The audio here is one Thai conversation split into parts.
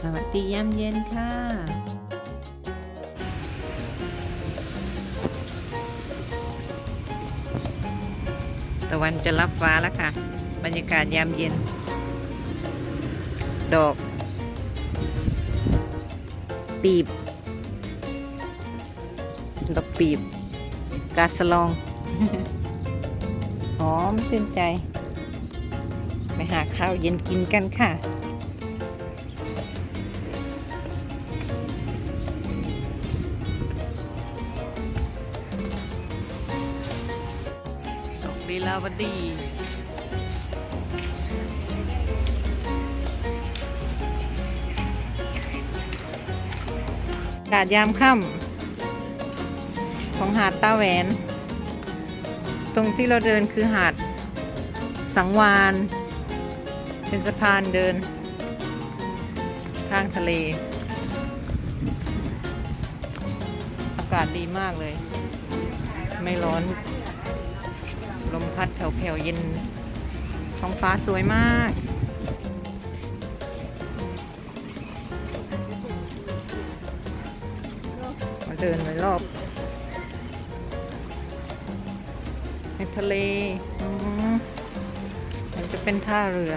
สวัสดียามเย็นค่ะ ตะวันจะรับฟ้าแล้วค่ะ บรรยากาศยามเย็น ดอก ปีบ ดอกปีบ กาสลอง หอมชื่นใจ ไปหาข้าวเย็นกินกันค่ะ ลีลาวดี กาดยามค่ำของหาดตาแหวน ตรงที่เราเดินคือหาดสังวาน เป็นสะพานเดิน ข้างทะเล อากาศดีมากเลย ไม่ร้อน ลมพัดแผ่วๆเย็น ท้องฟ้าสวยมากมาเดินไปรอบในทะเลมมันจะเป็นท่าเรือ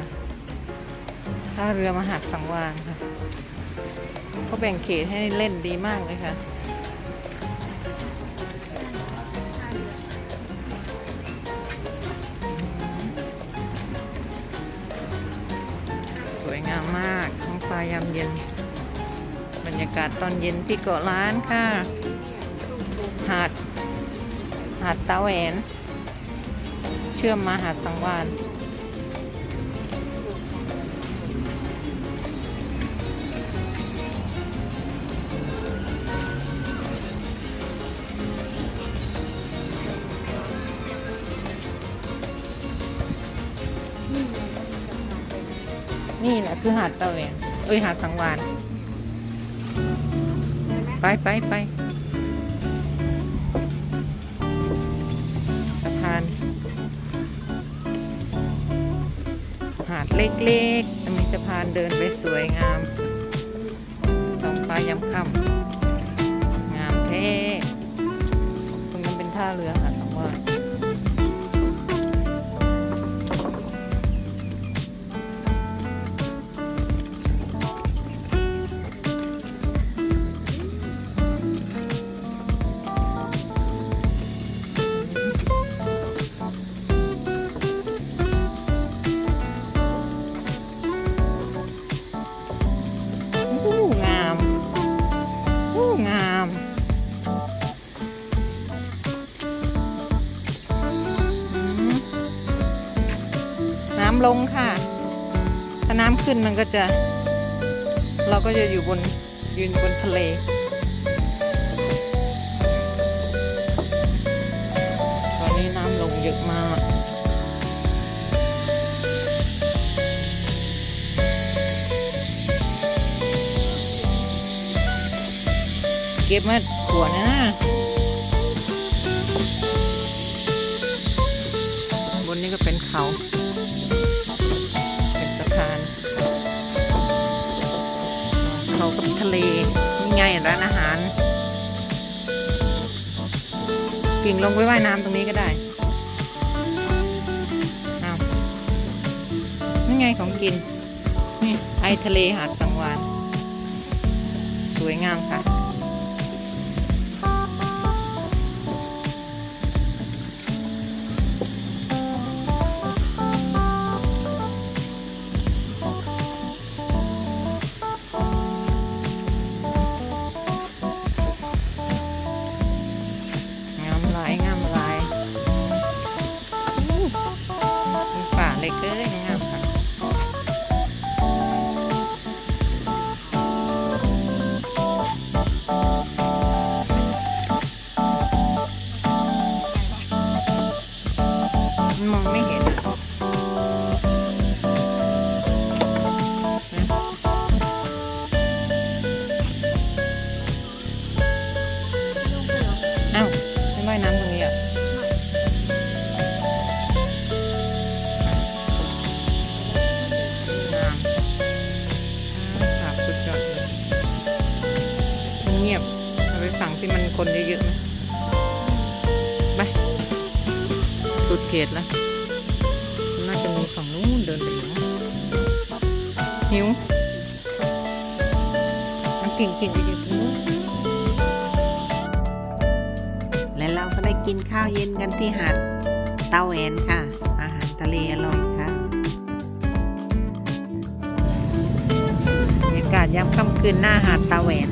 ท่าเรือมหาดสังวานค่ะเขาแบ่งเขตให้เล่นดีมากเลยค่ะ งามมากท้องฟ้ายามเย็น บรรยากาศตอนเย็นที่เกาะล้านค่ะ หาด หาดตาแหวน เชื่อมมาหาดสังวาน นี่แหละคือหาดตะแหวนเอ้ยหาดสังวานไปไปไปสะพาน หาดเล็กๆจะมีสะพานเดินไปสวยงามท้องฟ้ายามค่ำงามแท้ตรงนั้นเป็นท่าเรือหาดำลงค่ะ ถ้าน้ำขึ้นมันก็จะ เราก็จะอยู่บนยืนบนทะเลตอนนี้น้ำลงเยอะมากเก็บมาขวดนะ บนนี้ก็เป็นเขา กิ่งลงไปว่ายน้ำตรงนี้ก็ได้เอานี่ไงของกิน นี่ไอทะเลหาดสังวาน สวยงามค่ะ ป่ เขตแล้วน่าจะมีฝั่งนู้นเดินไปอยู่นะหิวน้ำกิ่งกิ่งไปอยู่ตรงนู้นและเราก็ได้กินข้าวเย็นกันที่หาดเตาแหวนค่ะ อาหารทะเลอร่อยค่ะบรรยากาศยามค่ำคืนหน้าหาดตาแหวน